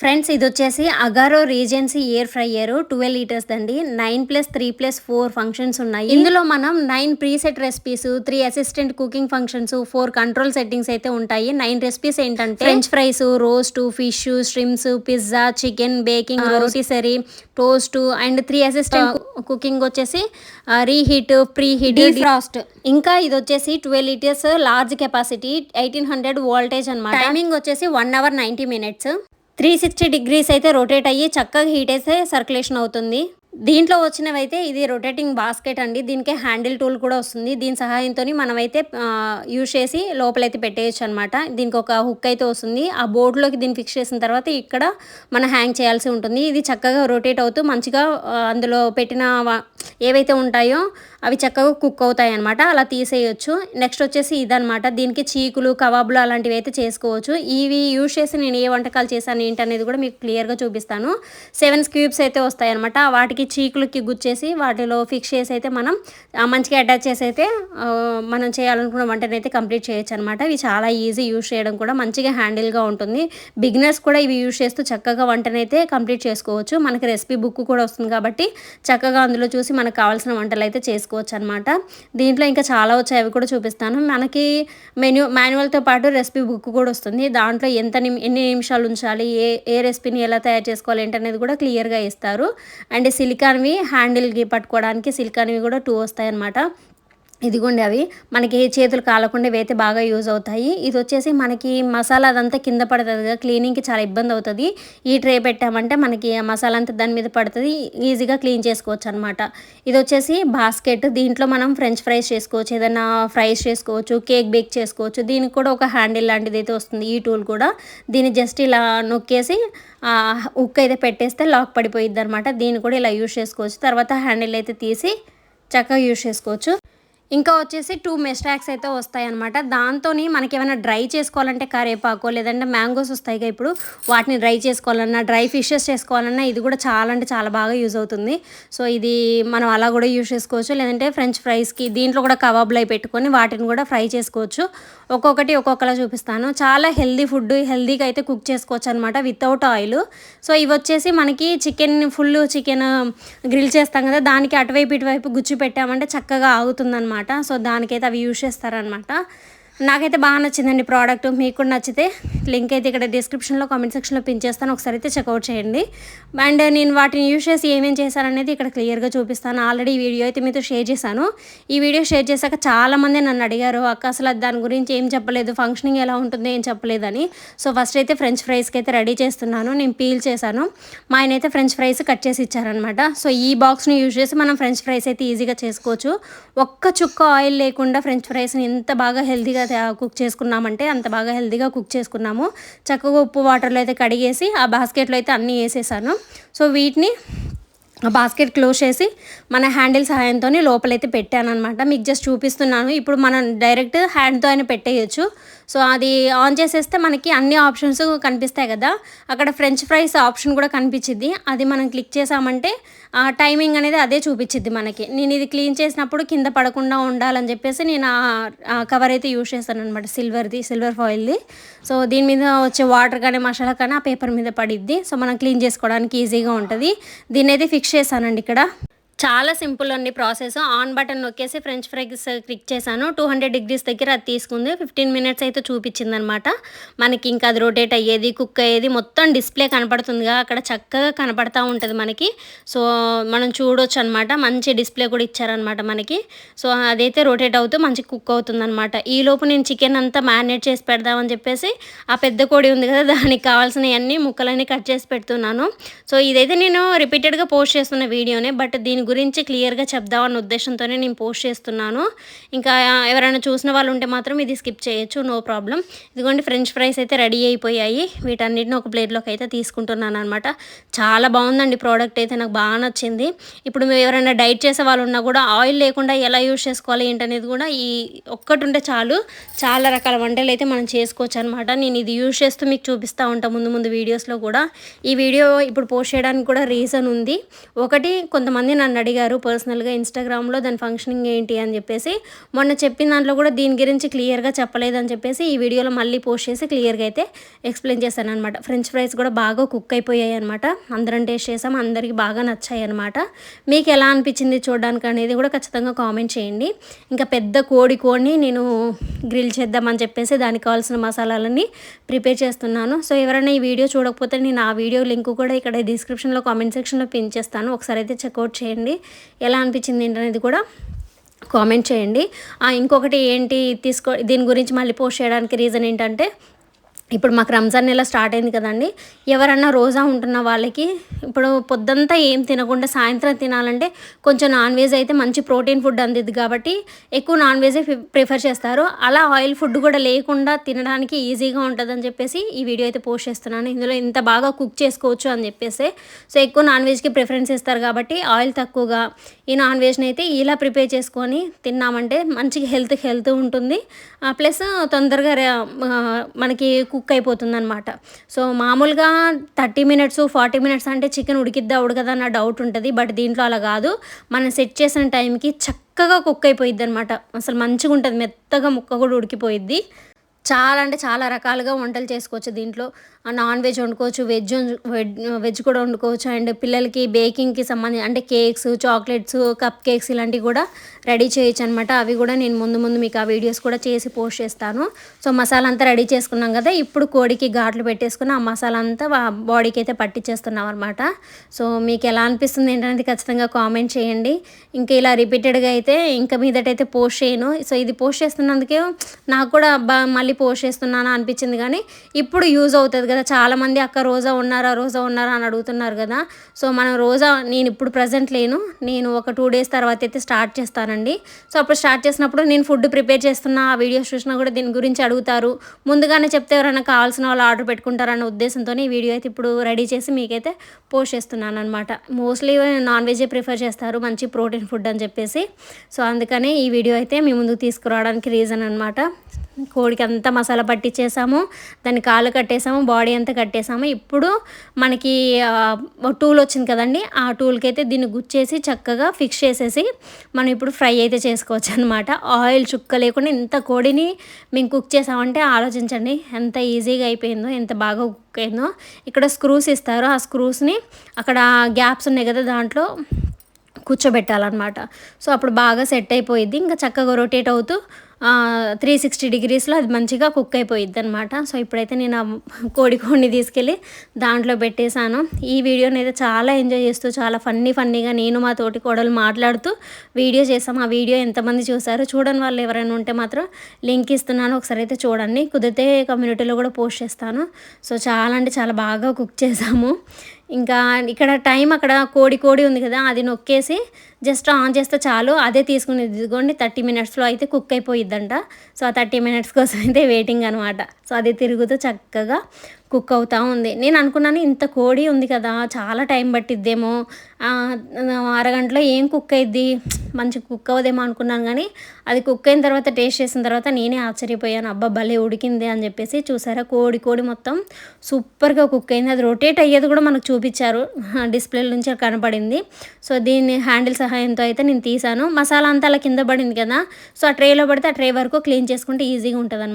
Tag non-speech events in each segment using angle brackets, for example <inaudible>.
Friends ఇది వచ్చేసి Agaro regency air fryer twelve litres అండి nine plus three plus four functions ఉన్నాయి. ఇందులో మనం nine preset recipes three assistant cooking functions four control settings అయితే ఉంటాయి. నైన్ రెసిపీస్ ఏంటంటే French fries roast fish shrimps pizza chicken baking rotisserie toast and three assistant cooking వచ్చేసి reheat preheat frost. ఇంకా ఇది వచ్చేసి twelve litres large capacity eighteen hundred voltage అనమాట timing వచ్చేసి one hour ninety minutes. Three sixty degrees అయితే rotate అయ్యి చక్కగా heat అయితే సర్క్యులేషన్ అవుతుంది. దీంట్లో వచ్చినవైతే ఇది రొటేటింగ్ బాస్కెట్ అండి. దీనికి హ్యాండిల్ టూల్ కూడా వస్తుంది. దీని సహాయంతో మనమైతే యూజ్ చేసి లోపలైతే పెట్టేయచ్చు అనమాట దీనికి ఒక హుక్ అయితే వస్తుంది. ఆ బోర్డులోకి దీన్ని ఫిక్స్ చేసిన తర్వాత ఇక్కడ మనం హ్యాంగ్ చేయాల్సి ఉంటుంది. ఇది చక్కగా రొటేట్ అవుతూ మంచిగా అందులో పెట్టిన ఏవైతే ఉంటాయో అవి చక్కగా కుక్ అవుతాయి అనమాట అలా తీసేయచ్చు. నెక్స్ట్ వచ్చేసి ఇదనమాట. దీనికి చీకులు కబాబులు అలాంటివి అయితే చేసుకోవచ్చు. ఇవి యూజ్ చేసి నేను ఏ వంటకాలు చేశాను ఏంటి అనేది కూడా మీకు క్లియర్గా చూపిస్తాను. సెవెన్ స్క్యూబ్స్ అయితే వస్తాయి అనమాట వాటికి చీకులకి గుచ్చేసి వాటిలో ఫిక్స్ చేసి అయితే మనం మంచిగా అటాచ్ చేసి అయితే మనం చేయాలనుకున్న వంటని అయితే కంప్లీట్ చేయొచ్చు అనమాట ఇవి చాలా ఈజీ యూజ్ చేయడం కూడా మంచిగా హ్యాండిల్గా ఉంటుంది. బిగినర్స్ కూడా ఇవి యూజ్ చేస్తూ చక్కగా వంటని అయితే కంప్లీట్ చేసుకోవచ్చు. మనకి రెసిపీ బుక్ కూడా వస్తుంది కాబట్టి చక్కగా అందులో చూసి మనకు కావాల్సిన వంటలు అయితే చేసుకోవచ్చు అనమాట దీంట్లో ఇంకా చాలా వచ్చాయి అవి కూడా చూపిస్తాను. మనకి మెన్యూ మాన్యువల్తో పాటు రెసిపీ బుక్ కూడా వస్తుంది. దాంట్లో ఎంత ఎన్ని నిమిషాలు ఉంచాలి ఏ ఏ రెసిపీని ఎలా తయారు చేసుకోవాలి ఏంటనేది కూడా క్లియర్గా ఇస్తారు. అండ్ సిలికాన్వి హ్యాండిల్కి పట్టుకోవడానికి సిలికాన్వి కూడా టూ వస్తాయనమాట ఇదిగోండి అవి. మనకి చేతులు కాలకుండా వేతే బాగా యూజ్ అవుతాయి. ఇది వచ్చేసి మనకి మసాలా అదంతా కింద పడుతుంది కదా క్లీనింగ్కి చాలా ఇబ్బంది అవుతుంది. ఈ ట్రే పెట్టామంటే మనకి మసాలా అంతా దాని మీద పడుతుంది. ఈజీగా క్లీన్ చేసుకోవచ్చు అనమాట ఇది వచ్చేసి బాస్కెట్. దీంట్లో మనం ఫ్రెంచ్ ఫ్రైస్ చేసుకోవచ్చు ఏదైనా ఫ్రైస్ చేసుకోవచ్చు కేక్ బేక్ చేసుకోవచ్చు. దీనికి కూడా ఒక హ్యాండిల్ లాంటిది అయితే వస్తుంది ఈ టూల్ కూడా. దీన్ని జస్ట్ ఇలా నొక్కేసి ఉక్ అయితే పెట్టేస్తే లాక్ పడిపోయిద్ది అనమాట దీన్ని కూడా ఇలా యూజ్ చేసుకోవచ్చు. తర్వాత హ్యాండిల్ అయితే తీసి చక్కగా యూజ్ చేసుకోవచ్చు. ఇంకా వచ్చేసి టూ మెస్టాక్స్ అయితే వస్తాయి అనమాట దాంతో మనకి ఏమైనా డ్రై చేసుకోవాలంటే కరేపాకో లేదంటే మ్యాంగోస్ వస్తాయి ఇప్పుడు. వాటిని డ్రై చేసుకోవాలన్నా డ్రై ఫిషెస్ చేసుకోవాలన్నా ఇది కూడా చాలా అంటే చాలా బాగా యూజ్ అవుతుంది. సో ఇది మనం అలా కూడా యూజ్ చేసుకోవచ్చు. లేదంటే ఫ్రెంచ్ ఫ్రైస్కి దీంట్లో కూడా కబాబ్లు అయి పెట్టుకొని వాటిని కూడా ఫ్రై చేసుకోవచ్చు. ఒక్కొక్కటి ఒక్కొక్కలా చూపిస్తాను. చాలా హెల్దీ ఫుడ్ హెల్దీగా అయితే కుక్ చేసుకోవచ్చు అనమాట వితౌట్ ఆయిల్ సో ఇవి వచ్చేసి మనకి చికెన్ ఫుల్ చికెన్ గ్రిల్ చేస్తాం కదా దానికి అటువైపు ఇటువైపు గుచ్చి పెట్టామంటే చక్కగా ఆగుతుందన్నమాట. అనమాట సో దానికైతే అవి యూజ్ చేస్తారనమాట నాకైతే బాగా నచ్చిందండి ప్రోడక్ట్ మీకు కూడా నచ్చితే లింక్ అయితే ఇక్కడ డిస్క్రిప్షన్లో కామెంట్ సెక్షన్లో పిన్ చేస్తాను. ఒకసారి అయితే చెక్అవుట్ చేయండి. అండ్ నేను వాటిని యూజ్ చేసి ఏమేమి చేశాననేది ఇక్కడ క్లియర్గా చూపిస్తాను. ఆల్రెడీ వీడియో అయితే మీతో షేర్ చేశాను. ఈ వీడియో షేర్ చేశాక చాలామంది నన్ను అడిగారు అక్క అసలు దాని గురించి ఏం చెప్పలేదు? ఫంక్షనింగ్ ఎలా ఉంటుందో? ఏం చెప్పలేదని? సో ఫస్ట్ అయితే ఫ్రెంచ్ ఫ్రైస్కి అయితే రెడీ చేస్తున్నాను. నేను పీల్ చేశాను. మా ఆయన అయితే ఫ్రెంచ్ ఫ్రైస్ కట్ చేసి ఇచ్చారనమాట సో ఈ బాక్స్ని యూజ్ చేసి మనం ఫ్రెంచ్ ఫ్రైస్ అయితే ఈజీగా చేసుకోవచ్చు. ఒక్క చుక్క ఆయిల్ లేకుండా ఫ్రెంచ్ ఫ్రైస్ని ఎంత బాగా హెల్తీగా కుక్ చేసుకున్నామంటే అంత బాగా హెల్తీగా కుక్ చేసుకున్నాము. చక్కగా ఉప్పు వాటర్లో అయితే కడిగేసి ఆ బాస్కెట్లో అయితే అన్నీ వేసేసాను. సో వీటిని ఆ బాస్కెట్ క్లోజ్ చేసి మన హ్యాండిల్ సహాయంతో లోపలైతే పెట్టాను అనమాట మీకు జస్ట్ చూపిస్తున్నాను. ఇప్పుడు మనం డైరెక్ట్ హ్యాండ్తో అయినా పెట్టేయచ్చు. సో అది ఆన్ చేసేస్తే మనకి అన్ని ఆప్షన్స్ కనిపిస్తాయి కదా. అక్కడ ఫ్రెంచ్ ఫ్రైస్ ఆప్షన్ కూడా కనిపించింది. అది మనం క్లిక్ చేసామంటే టైమింగ్ అనేది అదే చూపించింది మనకి. నేను ఇది క్లీన్ చేసినప్పుడు కింద పడకుండా ఉండాలని చెప్పేసి నేను ఆ కవర్ అయితే యూజ్ చేస్తాను అనమాట సిల్వర్ది సిల్వర్ ఫాయిల్ది సో దీని మీద వచ్చే వాటర్ కానీ మసాలా కానీ ఆ పేపర్ మీద పడిద్ది. సో మనం క్లీన్ చేసుకోవడానికి ఈజీగా ఉంటుంది. దీన్ని అయితే ఫిక్స్ చేశానండి ఇక్కడ. చాలా సింపుల్ అండి ప్రాసెస్. ఆన్ బటన్ నొక్కేసి ఫ్రెంచ్ ఫ్రైస్ క్లిక్ చేశాను. టూ హండ్రెడ్ డిగ్రీస్ దగ్గర అది తీసుకుంది. ఫిఫ్టీన్ మినిట్స్ అయితే చూపించింది అనమాట మనకి ఇంకా అది రొటేట్ అయ్యేది కుక్ అయ్యేది మొత్తం డిస్ప్లే కనపడుతుందిగా అక్కడ చక్కగా కనపడతా ఉంటుంది మనకి. సో మనం చూడొచ్చు అనమాట మంచి డిస్ప్లే కూడా ఇచ్చారనమాట మనకి. సో అదైతే రొటేట్ అవుతూ మంచి కుక్ అవుతుందనమాట. ఈ లోపు నేను చికెన్ అంతా మ్యారినేట్ చేసి పెడదామని చెప్పేసి ఆ పెద్ద కోడి ఉంది కదా దానికి కావాల్సినవన్నీ ముక్కలన్నీ కట్ చేసి పెడుతున్నాను. సో ఇదైతే నేను రిపీటెడ్గా పోస్ట్ చేస్తున్న వీడియోనే బట్ దీని గురించి క్లియర్గా చెప్దామన్న ఉద్దేశంతోనే నేను పోస్ట్ చేస్తున్నాను. ఇంకా ఎవరైనా చూసిన వాళ్ళు ఉంటే మాత్రం ఇది స్కిప్ చేయొచ్చు నో ప్రాబ్లం. ఇదిగోండి ఫ్రెంచ్ ఫ్రైస్ అయితే రెడీ అయిపోయాయి. వీటన్నిటిని ఒక ప్లేట్లోకి అయితే తీసుకుంటున్నాను అనమాట చాలా బాగుందండి ప్రోడక్ట్ అయితే నాకు బాగా నచ్చింది. ఇప్పుడు ఎవరైనా డైట్ చేసే వాళ్ళు ఉన్నా కూడా ఆయిల్ లేకుండా ఎలా యూజ్ చేసుకోవాలి ఏంటనేది కూడా ఈ ఒక్కటి ఉంటే చాలు. చాలా రకాల వంటలు అయితే మనం చేసుకోవచ్చు అనమాట నేను ఇది యూజ్ చేస్తూ మీకు చూపిస్తూ ఉంటాను ముందు ముందు వీడియోస్లో కూడా. ఈ వీడియో ఇప్పుడు పోస్ట్ చేయడానికి కూడా రీజన్ ఉంది. ఒకటి కొంతమంది నన్ను నన్ను అడిగారు పర్సనల్గా ఇన్స్టాగ్రామ్లో దాని ఫంక్షనింగ్ ఏంటి అని చెప్పేసి. మొన్న చెప్పిన దాంట్లో కూడా దీని గురించి క్లియర్గా చెప్పలేదని చెప్పేసి ఈ వీడియోలో మళ్ళీ పోస్ట్ చేసి క్లియర్గా అయితే ఎక్స్ప్లెయిన్ చేశాను అనమాట ఫ్రెంచ్ ఫ్రైస్ కూడా బాగా కుక్ అయిపోయాయి అనమాట అందరం టేస్ట్ చేసాం అందరికీ బాగా నచ్చాయి అనమాట మీకు ఎలా అనిపించింది చూడడానికి అనేది కూడా ఖచ్చితంగా కామెంట్ చేయండి. ఇంకా పెద్ద కోడి కోడిని నేను గ్రిల్ చేద్దామని చెప్పేసి దానికి కావాల్సిన మసాలాలన్నీ ప్రిపేర్ చేస్తున్నాను. సో ఎవరైనా ఈ వీడియో చూడకపోతే నేను ఆ వీడియో లింక్ కూడా ఇక్కడ డిస్క్రిప్షన్లో కామెంట్ సెక్షన్లో పిన్ చేస్తాను. ఒకసారి అయితే చెక్అవుట్ చేయండి. ఎలా అనిపించింది ఏంటనేది కూడా కామెంట్ చేయండి. ఇంకొకటి ఏంటి తీసుకో దీని గురించి మళ్ళీ పోస్ట్ చేయడానికి రీజన్ ఏంటంటే ఇప్పుడు మాకు రంజాన్ నెల స్టార్ట్ అయింది కదండి. ఎవరన్నా రోజా ఉంటున్న వాళ్ళకి ఇప్పుడు పొద్దంతా ఏం తినకుండా సాయంత్రం తినాలంటే కొంచెం నాన్ వెజ్ అయితే మంచి ప్రోటీన్ ఫుడ్ అందిద్ది కాబట్టి ఎక్కువ నాన్ వెజే ప్రిఫర్ చేస్తారు. అలా ఆయిల్ ఫుడ్ కూడా లేకుండా తినడానికి ఈజీగా ఉంటుందని చెప్పేసి ఈ వీడియో అయితే పోస్ట్ చేస్తున్నాను. ఇందులో ఇంత బాగా కుక్ చేసుకోవచ్చు అని చెప్పేసి. సో ఎక్కువ నాన్ వెజ్కి ప్రిఫరెన్స్ ఇస్తారు కాబట్టి ఆయిల్ తక్కువగా ఈ నాన్ వెజ్ని అయితే ఇలా ప్రిపేర్ చేసుకొని తిన్నామంటే మంచిగా హెల్త్ హెల్త్ ఉంటుంది. ప్లస్ తొందరగా రే- మనకి కుక్ అయిపోతుంది అనమాట సో మామూలుగా థర్టీ మినిట్స్ ఫార్టీ మినిట్స్ అంటే చికెన్ ఉడికిద్దా ఉడకదా అన్న డౌట్ ఉంటుంది. బట్ దీంట్లో అలా కాదు. మనం సెట్ చేసిన టైంకి చక్కగా కుక్ అయిపోయిద్ది అనమాట అసలు మంచిగా ఉంటుంది మెత్తగా ముక్క కూడా ఉడికిపోయిద్ది. చాలా అంటే చాలా రకాలుగా వంటలు చేసుకోవచ్చు. దీంట్లో నాన్ వెజ్ వండుకోవచ్చు వెజ్ వెజ్ వెజ్ కూడా వండుకోవచ్చు. అండ్ పిల్లలకి బేకింగ్కి సంబంధించి అంటే కేక్స్ చాక్లెట్స్ కప్ కేక్స్ ఇలాంటివి కూడా రెడీ చేయొచ్చు అనమాట అవి కూడా నేను ముందు ముందు మీకు ఆ వీడియోస్ కూడా చేసి పోస్ట్ చేస్తాను. సో మసాలా అంతా రెడీ చేసుకున్నాం కదా ఇప్పుడు కోడికి ఘాట్లు పెట్టేసుకుని ఆ మసాలా అంతా బాడీకి అయితే పట్టించేస్తున్నాం అనమాట సో మీకు ఎలా అనిపిస్తుంది ఏంటనేది ఖచ్చితంగా కామెంట్ చేయండి. ఇంకా ఇలా రిపీటెడ్గా అయితే ఇంకా మీదటైతే పోస్ట్ చేయను. సో ఇది పోస్ట్ చేస్తున్నందుకే నాకు కూడా బా మళ్ళీ పోస్ట్ చేస్తున్నానా అనిపించింది కానీ ఇప్పుడు యూజ్ అవుతుంది కదా. చాలామంది అక్క రోజా ఉన్నారా రోజా ఉన్నారా అని అడుగుతున్నారు కదా. సో మనం రోజా నేను ఇప్పుడు ప్రజెంట్ లేను. నేను ఒక టూ డేస్ తర్వాత అయితే స్టార్ట్ చేస్తానండి. అండి సో అప్పుడు స్టార్ట్ చేసినప్పుడు నేను ఫుడ్ ప్రిపేర్ చేస్తున్నా ఆ వీడియోస్ చూసినా కూడా దీని గురించి అడుగుతారు. ముందుగానే చెప్తే ఎవరైనా కావాల్సిన వాళ్ళు ఆర్డర్ పెట్టుకుంటారన్న ఉద్దేశంతో ఈ వీడియో అయితే ఇప్పుడు రెడీ చేసి మీకైతే పోస్ట్ చేస్తున్నాను అనమాట మోస్ట్లీ నాన్ వెజే ప్రిఫర్ చేస్తారు మంచి ప్రోటీన్ ఫుడ్ అని చెప్పేసి. సో అందుకనే ఈ వీడియో అయితే మీ ముందుకు తీసుకురావడానికి రీజన్ అనమాట కోడికి అంతా మసాలా పట్టించేసాము దాన్ని కాళ్ళు కట్టేసాము బాడీ అంతా కట్టేసాము. ఇప్పుడు మనకి టూల్ వచ్చింది కదండి ఆ టూల్కి అయితే దీన్ని గుచ్చేసి చక్కగా ఫిక్స్ చేసేసి మనం ఇప్పుడు ఫ్రై అయితే చేసుకోవచ్చు అనమాట ఆయిల్ చుక్క లేకుండా ఇంత కోడిని మేము కుక్ చేసామంటే ఆలోచించండి ఎంత ఈజీగా అయిపోయిందో ఎంత బాగా కుక్ అయిందో. ఇక్కడ స్క్రూస్ ఇస్తారు ఆ స్క్రూస్ని అక్కడ గ్యాప్స్ ఉన్నాయి కదా దాంట్లో కూర్చోబెట్టాలన్నమాట. సో అప్పుడు బాగా సెట్ అయిపోయిద్ది. ఇంకా చక్కగా రొటేట్ అవుతూ త్రీ సిక్స్టీ డిగ్రీస్లో అది మంచిగా కుక్ అయిపోయిద్ది అనమాట సో ఇప్పుడైతే నేను ఆ కోడి కోడిని తీసుకెళ్ళి దాంట్లో పెట్టేశాను. ఈ వీడియోని అయితే చాలా ఎంజాయ్ చేస్తూ చాలా ఫన్నీ ఫన్నీగా నేను మా తోటి కోడలు మాట్లాడుతూ వీడియో చేసాం ఆ వీడియో ఎంతమంది చూసారో చూడని వాళ్ళు ఎవరైనా ఉంటే మాత్రం లింక్ ఇస్తున్నాను. ఒకసారి అయితే చూడండి. కుదిరితే కమ్యూనిటీలో కూడా పోస్ట్ చేస్తాను. సో చాలా అంటే చాలా బాగా కుక్ చేసాము ఇంకా ఇక్కడ టైం అక్కడ కోడి కోడి ఉంది కదా అది నొక్కేసి జస్ట్ ఆన్ చేస్తే చాలు అదే తీసుకుని ఇదిగోండి థర్టీ మినిట్స్లో అయితే కుక్ అయిపోయిద్దంట. సో ఆ థర్టీ మినిట్స్ కోసం అయితే వెయిటింగ్ అనమాట సో అది తిరుగుతూ చక్కగా కుక్ అవుతూ ఉంది. నేను అనుకున్నాను ఇంత కోడి ఉంది కదా చాలా టైం పట్టిద్దేమో. అరగంటలో ఏం కుక్ అయింది మంచి కుక్ అవ్వదేమో అనుకున్నాను కానీ అది కుక్ అయిన తర్వాత టేస్ట్ చేసిన తర్వాత నేనే ఆశ్చర్యపోయాను. అబ్బా భలే ఉడికింది అని చెప్పేసి చూసారా? కోడి కోడి మొత్తం సూపర్గా కుక్ అయింది. అది రొటేట్ అయ్యేది కూడా మనకు చూపించారు. డిస్ప్లే నుంచి కనపడింది. సో దీన్ని హ్యాండిల్ సహాయంతో అయితే నేను తీసాను మసాలా అంతా అలా కింద పడింది కదా సో ఆ ట్రేలో పడితే ఆ ట్రే వరకు క్లీన్ చేసుకుంటే ఈజీగా ఉంటుంది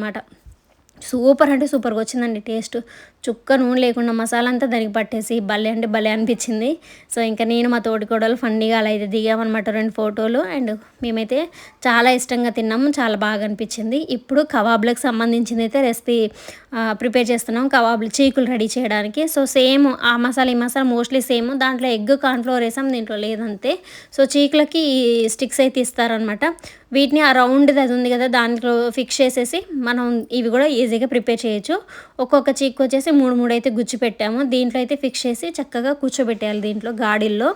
సూపర్ అంటే సూపర్గా వచ్చిందండి టేస్ట్. చుక్క నూనె లేకుండా మసాలా అంతా దానికి పట్టేసి భలే అంటే భలే అనిపించింది. సో ఇంకా నేను మా తోటి కోడలు ఫన్నీగా అలా అయితే దిగామన్నమాట రెండు ఫోటోలు. అండ్ మేమైతే చాలా ఇష్టంగా తిన్నాము చాలా బాగా అనిపించింది. ఇప్పుడు కబాబ్లకు సంబంధించింది అయితే రెసిపీ ప్రిపేర్ చేస్తున్నాం కబాబ్లు చీకులు రెడీ చేయడానికి. సో సేమ్ ఆ మసాలా ఈ మసాలా మోస్ట్లీ సేమ్. దాంట్లో ఎగ్ కార్న్ఫ్లోర్ వేసాం దీంట్లో లేదంతే. సో చీకులకి ఈ స్టిక్స్ అయితే ఇస్తారనమాట వీటిని ఆ రౌండ్ది అది ఉంది కదా దాంట్లో ఫిక్స్ చేసేసి మనం ఇవి కూడా ఈజీ ఈజీగా ప్రిపేర్ చేయొచ్చు. ఒక్కొక్క చీక్ వచ్చేసి మూడు మూడు అయితే గుచ్చి పెట్టాము దీంట్లో అయితే ఫిక్స్ చేసి చక్కగా కూర్చోబెట్టేయాలి దీంట్లో గాడిల్లో.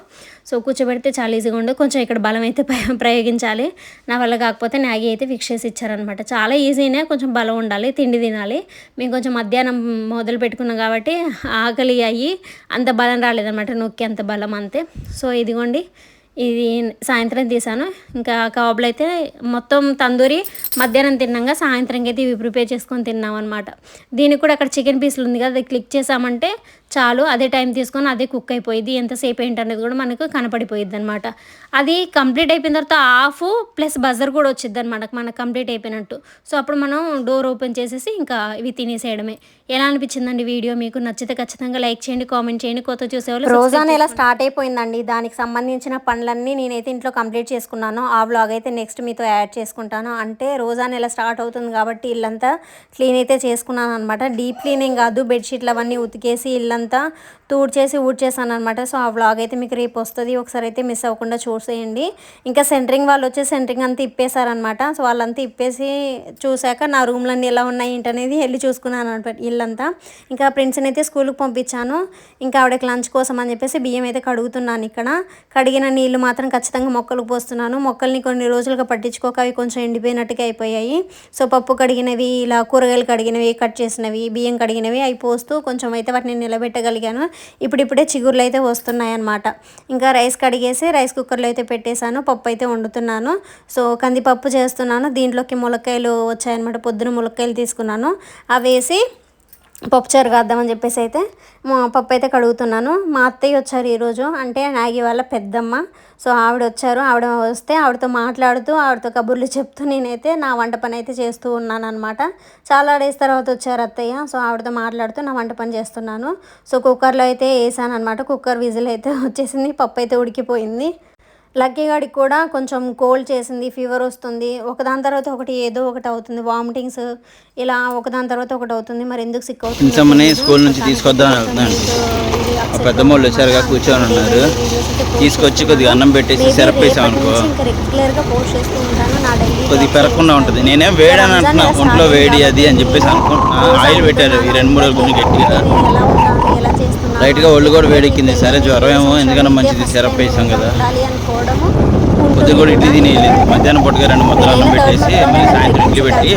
సో కూర్చోబెడితే చాలా ఈజీగా ఉండదు. కొంచెం ఇక్కడ బలం అయితే <laughs> ప్రయోగించాలి. నా వల్ల కాకపోతే నాగి అయితే ఫిక్స్ చేసి ఇచ్చారనమాట. చాలా ఈజీనే కొంచెం బలం ఉండాలి తిండి తినాలి. మేము కొంచెం మధ్యాహ్నం మొదలు పెట్టుకున్నాం కాబట్టి ఆకలి అయ్యి అంత బలం రాలేదన్నమాట నొక్కి అంత బలం అంతే. సో ఇదిగోండి. ఇది సాయంత్రం తీసాను. ఇంకా కబాబ్లు అయితే మొత్తం తందూరి మధ్యాహ్నం తిన్నాక సాయంత్రంకి అయితే ఇవి ప్రిపేర్ చేసుకొని తిన్నాం అనమాట దీనికి కూడా అక్కడ చికెన్ పీసులు ఉంది కదా అది క్లిక్ చేసామంటే చాలు అదే టైం తీసుకొని అదే కుక్ అయిపోయింది ఎంతసేపు ఏంటనేది కూడా మనకు కనపడిపోయింది అనమాట అది కంప్లీట్ అయిపోయిన తర్వాత ఆఫ్ ప్లస్ బజర్ కూడా వచ్చింది అనమాట మనకు కంప్లీట్ అయిపోయినట్టు. సో అప్పుడు మనం డోర్ ఓపెన్ చేసేసి ఇంకా ఇవి తినేసేయడమే. ఎలా అనిపించిందండి వీడియో మీకు? నచ్చితే ఖచ్చితంగా లైక్ చేయండి కామెంట్ చేయండి. కొత్త చూసేవాళ్ళు రోజా నెల స్టార్ట్ అయిపోయిందండి. దానికి సంబంధించిన పనులన్నీ నేనైతే ఇంట్లో కంప్లీట్ చేసుకున్నాను. ఆ బ్లాగ్ అయితే నెక్స్ట్ మీతో యాడ్ చేసుకుంటాను. అంటే రోజా నెల స్టార్ట్ అవుతుంది కాబట్టి ఇల్లంతా క్లీన్ అయితే చేసుకున్నాను అనమాట డీప్ క్లీనింగ్ కాదు బెడ్షీట్లు అవన్నీ ఉతికేసి ఇల్లంతా తూడ్చేసి ఊడ్చేసాను అనమాట సో ఆ వ్లాగ్ అయితే మీకు రేపు వస్తుంది. ఒకసారి అయితే మిస్ అవ్వకుండా చూసేయండి. ఇంకా సెంటరింగ్ వాళ్ళు వచ్చి సెంటరింగ్ అంతా ఇప్పేశారనమాట సో వాళ్ళంతా ఇప్పేసి చూశాక నా రూమ్లన్నీ ఎలా ఉన్నాయి ఏంటనేది వెళ్ళి చూసుకున్నాను అనమాట ఇల్లంతా. ఇంకా ఫ్రెండ్స్ని అయితే స్కూల్కి పంపించాను. ఇంకా ఆవిడకి లంచ్ కోసం అని చెప్పేసి బియ్యం అయితే కడుగుతున్నాను ఇక్కడ. కడిగిన నీళ్ళు మాత్రం ఖచ్చితంగా మొక్కలకు పోస్తున్నాను. మొక్కల్ని కొన్ని రోజులుగా పట్టించుకోక అవి కొంచెం ఎండిపోయినట్టుగా అయిపోయాయి. సో పప్పు కడిగినవి ఇలా కూరగాయలు కడిగినవి కట్ చేసినవి బియ్యం కడిగినవి అవి పోస్తూ కొంచెం అయితే వాటిని నిలబెట్టగలిగాను ఇప్పుడిప్పుడే చిగుర్లు అయితే వస్తున్నాయి అన్నమాట ఇంకా రైస్ కడిగేసి రైస్ కుక్కర్లో అయితే పెట్టేశాను. పప్పు అయితే వండుతున్నాను. సో కందిపప్పు చేస్తున్నాను. దీంట్లోకి ములక్కాయలు వచ్చాయన్నమాట. పొద్దున ములక్కాయలు తీసుకున్నాను. అవి వేసి పప్పుచారు కాద్దామని చెప్పేసి అయితే మా పప్పు అయితే కడుగుతున్నాను. మా అత్తయ్య వచ్చారు ఈరోజు. అంటే నాగి వాళ్ళ పెద్దమ్మ. సో ఆవిడ వచ్చారు. ఆవిడ వస్తే ఆవిడతో మాట్లాడుతూ ఆవిడతో కబుర్లు చెప్తూ నేనైతే నా వంట పని అయితే చేస్తూ ఉన్నాను అనమాట చాలా డేస్ తర్వాత వచ్చారు అత్తయ్య. సో ఆవిడతో మాట్లాడుతూ నా వంట పని చేస్తున్నాను. సో కుక్కర్లో అయితే వేసాను అనమాట కుక్కర్ విజిల్ అయితే వచ్చేసింది. పప్పు అయితే ఉడికిపోయింది. లక్కీ గాడికి కూడా కొంచెం కోల్డ్ చేసింది ఫీవర్ వస్తుంది. ఒకదాని తర్వాత ఒకటి ఏదో ఒకటి అవుతుంది. వామిటింగ్స్ ఇలా ఒకదాని తర్వాత ఒకటి అవుతుంది. మరి ఎందుకు సిక్ అవుతుంది? స్కూల్ నుంచి తీసుకొద్దాం ఆ పెద్దమ్మోళ్ళు వచ్చారుగా కూర్చొని ఉన్నారు. తీసుకొచ్చి కొద్దిగా అన్నం పెట్టేసి సిరప్ వేసాం అనుకో కొద్దిగా పెరగకుండా ఉంటుంది. నేనేం వేడి అని అంటున్నా. ఒంట్లో వేడి అది అని చెప్పేసి అనుకుంటున్నా. ఆయిల్ పెట్టారు. ఈ రెండు మూడు రోజులు గట్టిగా ఎలా ఉన్నాను ఎలా చేస్తున్నాను లైట్గా ఒళ్ళు కూడా వేడెక్కింది. సరే జ్వరం ఏమో ఎందుకన్నా మంచిది? సిరప్ వేసాం కదా. ఉండాలి కొద్దిగా కూడా ఇడ్లీ తినేయలేదు. మధ్యాహ్నం పొట్టుగా రెండు ముద్దలు అన్నం పెట్టేసి మళ్ళీ సాయంత్రం ఇడ్లీ పెట్టి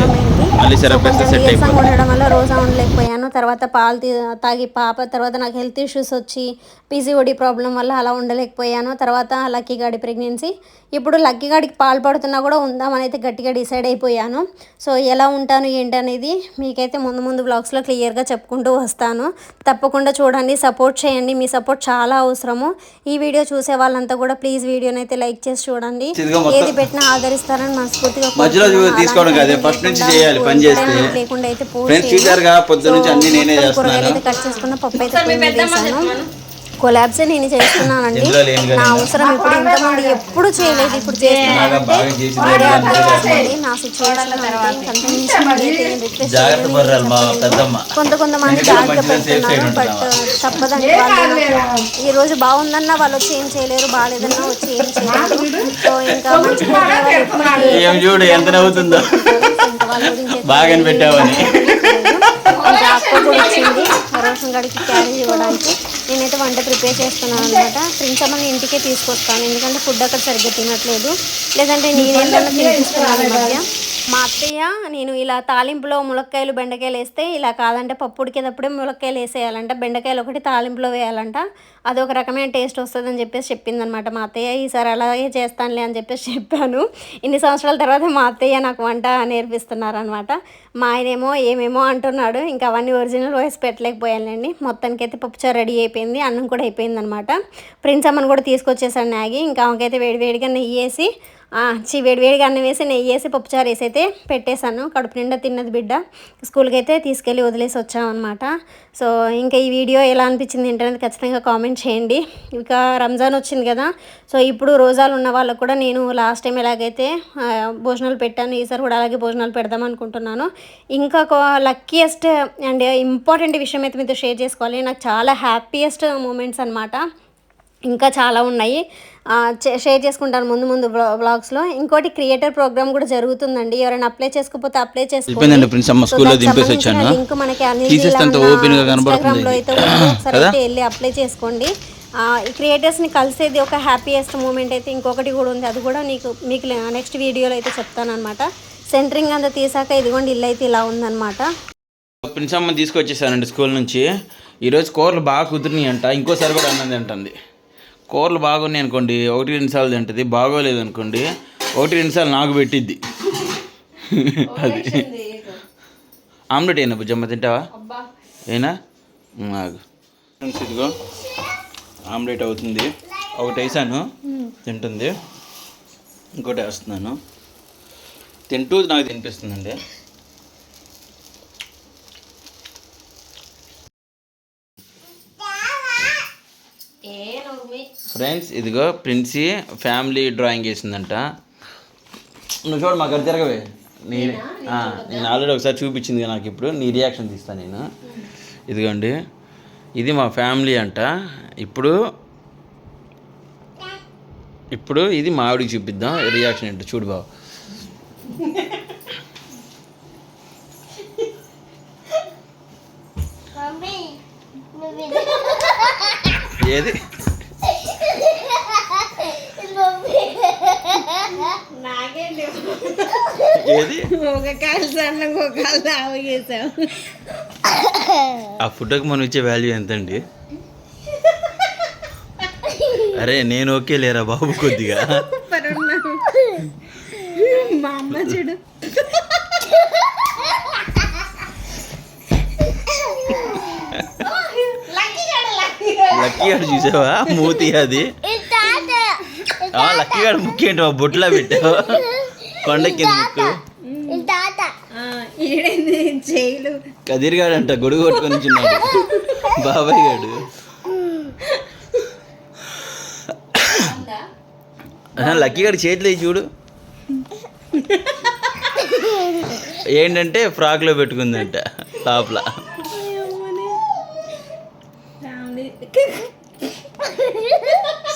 మళ్ళీ సిరప్ వేస్తే సెట్ నీరసంగా అయిపోతుంది. ఉండడం వల్ల రోజా ఉండలేకపోయాను. తర్వాత పాలు తాగి పాప తర్వాత నాకు హెల్త్ ఇష్యూస్ వచ్చి పీసీఓడి ప్రాబ్లం వల్ల అలా ఉండలేకపోయాను. తర్వాత లక్కీ గాడి ప్రెగ్నెన్సీ. ఇప్పుడు లక్కీ గాడికి పాలు పడుతున్నా కూడా ఉందామని అయితే గట్టిగా డిసైడ్ అయిపోయాను. సో ఎలా ఉంటాను ఏంటి అనేది మీకైతే ముందు ముందు బ్లాగ్స్లో క్లియర్గా చెప్పుకుంటూ వస్తాను. తప్పకుండా చూడండి సపోర్ట్ చేయండి. మీ సపోర్ట్ చాలా అవసరము. ఈ వీడియో చూసే వాళ్ళంతా కూడా ప్లీజ్ వీడియోని అయితే లైక్ చేసి చూడండి. ఏది పెట్టినా ఆదరిస్తారని మనస్ఫూర్తిగా మధ్యలో కోరుకుంటున్నాను. తీసుకోవడం కాదు. అలాగే ఫస్ట్ నుంచి లేకుండా చేయాలి పని చేస్తే ఫ్రెండ్స్. చూసారుగా పొద్దు నుంచి అన్ని నేనే చేస్తున్నాను. కట్ చేసుకున్న పప్పు అయితే కొలాబ్స్ నేను చేస్తున్నానండి. నా అవసరం ఇప్పుడు ఇంతమంది ఎప్పుడు చేయలేదు ఇప్పుడు కొంత కొంతమంది జాగ్రత్త పెడుతున్నారు బట్ ఉంటున్నావా? తప్పదండి వాళ్ళు ఈ రోజు బాగుందన్నా వాళ్ళు వచ్చి ఏం చేయలేరు బాగాలేదన్నా వచ్చి ఏం చేయలేరు. సో ఇంకా మంచి చూడు ఎంత నవ్వుతుందో. బాగా పెట్టావని ఇంకా అక్క కూడా వచ్చింది రోషన్ గడికి క్యారేజ్ ఇవ్వడానికి. నేనైతే వంట ప్రిపేర్ చేస్తున్నాను అనమాట ఫ్రెండ్స్ అమ్మని ఇంటికే తీసుకొస్తాను. ఎందుకంటే ఫుడ్ అక్కడ సరిగ్గా తినట్లేదు. లేదంటే నేనేంటన్నా తినిపిస్తున్నాను మధ్య మా అత్తయ్య నేను ఇలా తాలింపులో ములక్కాయలు బెండకాయలు వేస్తే ఇలా కాదంటే పప్పు ఉడికేటప్పుడే ములక్కాయలు వేసేయాలంట. బెండకాయలు ఒకటి తాలింపులో వేయాలంట. అదొక రకమైన టేస్ట్ వస్తుందని చెప్పేసి చెప్పిందనమాట మా అత్తయ్య. ఈసారి అలాగే చేస్తానులే అని చెప్పేసి చెప్పాను. ఇన్ని సంవత్సరాల తర్వాత మా అత్తయ్య నాకు వంట నేర్పిస్తున్నారనమాట. మా ఆయనేమో ఏమేమో అంటున్నాడు. ఇంకా అవన్నీ ఒరిజినల్ వాయిస్ పెట్టలేకపోయానండి మొత్తానికి అయితే పప్పుచారు రెడీ అయిపోయింది. అన్నం కూడా అయిపోయిందనమాట. ప్రిన్స్ అమ్మని కూడా తీసుకొచ్చేసాను నాగి ఇంకా ఆమెకైతే వేడివేడిగా నెయ్యి వేసి చి వేడివేడిగా అన్నం వేసి నెయ్యి వేసి పప్పుచారు వేసి అయితే పెట్టేశాను. కడుపు నిండా తిన్నది బిడ్డ. స్కూల్కి అయితే తీసుకెళ్ళి వదిలేసి వచ్చామన్నమాట సో ఇంకా ఈ వీడియో ఎలా అనిపించింది ఏంటనేది ఖచ్చితంగా కామెంట్ చేయండి. ఇంకా రంజాన్ వచ్చింది కదా సో ఇప్పుడు రోజాలు ఉన్న వాళ్ళకు కూడా నేను లాస్ట్ టైం ఎలాగైతే భోజనాలు పెట్టాను ఈసారి కూడా అలాగే భోజనాలు పెడదాం అనుకుంటున్నాను. ఇంకా లక్కీయెస్ట్ అండ్ ఇంపార్టెంట్ విషయం అయితే మీతో షేర్ చేసుకోవాలి. నాకు చాలా హ్యాపీయెస్ట్ మూమెంట్స్ అనమాట ఇంకా చాలా ఉన్నాయి. షేర్ చేసుకుంటాను ముందు ముందు బ్లా- బ్లాగ్స్లో. ఇంకోటి క్రియేటర్ ప్రోగ్రామ్ కూడా జరుగుతుందండి. ఎవరైనా అప్లై చేసుకోకపోతే అప్లై అయిపోయిందండి ప్రిన్స్ అమ్మ స్కూల్లో దింపేసి వచ్చాను. లింక్ మనకి ఇన్స్టాగ్రామ్లో అయితే. ఒకసారి వెళ్ళి అప్లై చేసుకోండి. ఆ, ఈ క్రియేటర్స్ని కలిసేది ఒక హ్యాపీయెస్ట్ మూమెంట్ అయితే ఇంకొకటి కూడా ఉంది. అది కూడా నీకు మీకు నెక్స్ట్ వీడియోలో అయితే చెప్తాను అనమాట సెంటరింగ్ అంతా తీసాక ఇదిగోండి ఇల్లు అయితే ఇలా ఉందన్నమాట. ప్రిన్స్ అమ్మని తీసుకొచ్చేసానండి స్కూల్ నుంచి. ఈరోజు కూరలు బాగా కుదిరినాయి అంట ఇంకోసారి కూడా అన్నది అంటుంది. కూరలు బాగున్నాయి అనుకోండి ఒకటి రెండు సార్లు తింటుంది బాగోలేదు అనుకోండి ఒకటి రెండు సార్లు నాకు పెట్టిద్ది. అది. ఆమ్లెట్ అయినా బుజ్జమ్మ తింటావా? అయినా ఫ్రెండ్స్ ఇదిగో ఆమ్లెట్ అవుతుంది. ఒకటి వేసాను తింటుంది. ఇంకోటి వేస్తున్నాను. తింటూ నాకు తినిపిస్తుందండి. ఫ్రెండ్స్ ఇదిగో ప్రిన్సీ ఫ్యామిలీ డ్రాయింగ్ వేసిందంట. నువ్వు చూడు మాకు అది తిరగవే. నీ ఆ, నేను ఆల్రెడీ ఒకసారి చూపించింది నాకు ఇప్పుడు. నీ రియాక్షన్ తీస్తాను నేను. ఇదిగోండి. ఇది మా ఫ్యామిలీ అంట. ఇప్పుడు ఇప్పుడు ఇది మా ఆవిడకి చూపిద్దాం. రియాక్షన్ ఏంటో చూడు బావ మమ్మీ నువ్వు ఏది మమ్మీ నాకేంటి ఏది? ఒక కాలు ఒక కాలు లావు చేసావు. ఆ ఫోటోకి మనం ఇచ్చే వాల్యూ ఎంత అండి అరే నేను ఓకే లేరా బాబు కొద్దిగా? మా అమ్మ చూడు. లక్కీ గారు చూసావా? మూతి అది. లక్కీ గారు ముక్కు ఏంటి మా బొట్టులా పెట్టావు? కొండ కింద ముక్కు జైలు. అంట గొడుగు కొట్టుకొని చిన్నాడు బాబాయ్ గాడు. లక్కీ గారి చేతిలో చూడు. ఏంటంటే ఫ్రాక్లో పెట్టుకుందంట లోపల.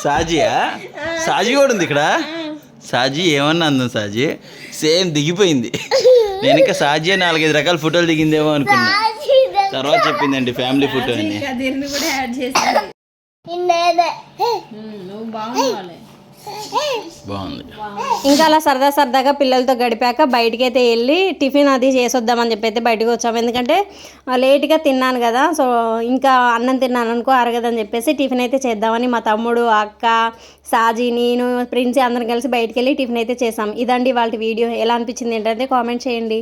సాజియా? సాజీ కూడా ఉంది ఇక్కడ? సాజీ ఏమన్నా అందం సాజీ? సేమ్ దిగిపోయింది. నేను ఇంకా సాజీ నాలుగైదు రకాల ఫోటోలు దిగిందేమో అనుకున్నా. తర్వాత చెప్పిందండి ఫ్యామిలీ ఫోటో అని. నువ్వు బాగున్నావాలి. బాగుంది. ఇంకా అలా సరదా సరదాగా పిల్లలతో గడిపాక బయటికి అయితే వెళ్ళి టిఫిన్ అది చేసొద్దామని చెప్పి అయితే బయటకు వచ్చాము. ఎందుకంటే లేట్గా తిన్నాను కదా సో ఇంకా అన్నం తిన్నాను అనుకో అరగదని చెప్పేసి టిఫిన్ అయితే చేద్దామని మా తమ్ముడు అక్క సాజీ నేను ప్రిన్సీ అందరం కలిసి బయటికి వెళ్ళి టిఫిన్ అయితే చేసాం ఇదండి వాళ్ళ వీడియో. ఎలా అనిపించింది ఏంటంటే కామెంట్ చేయండి.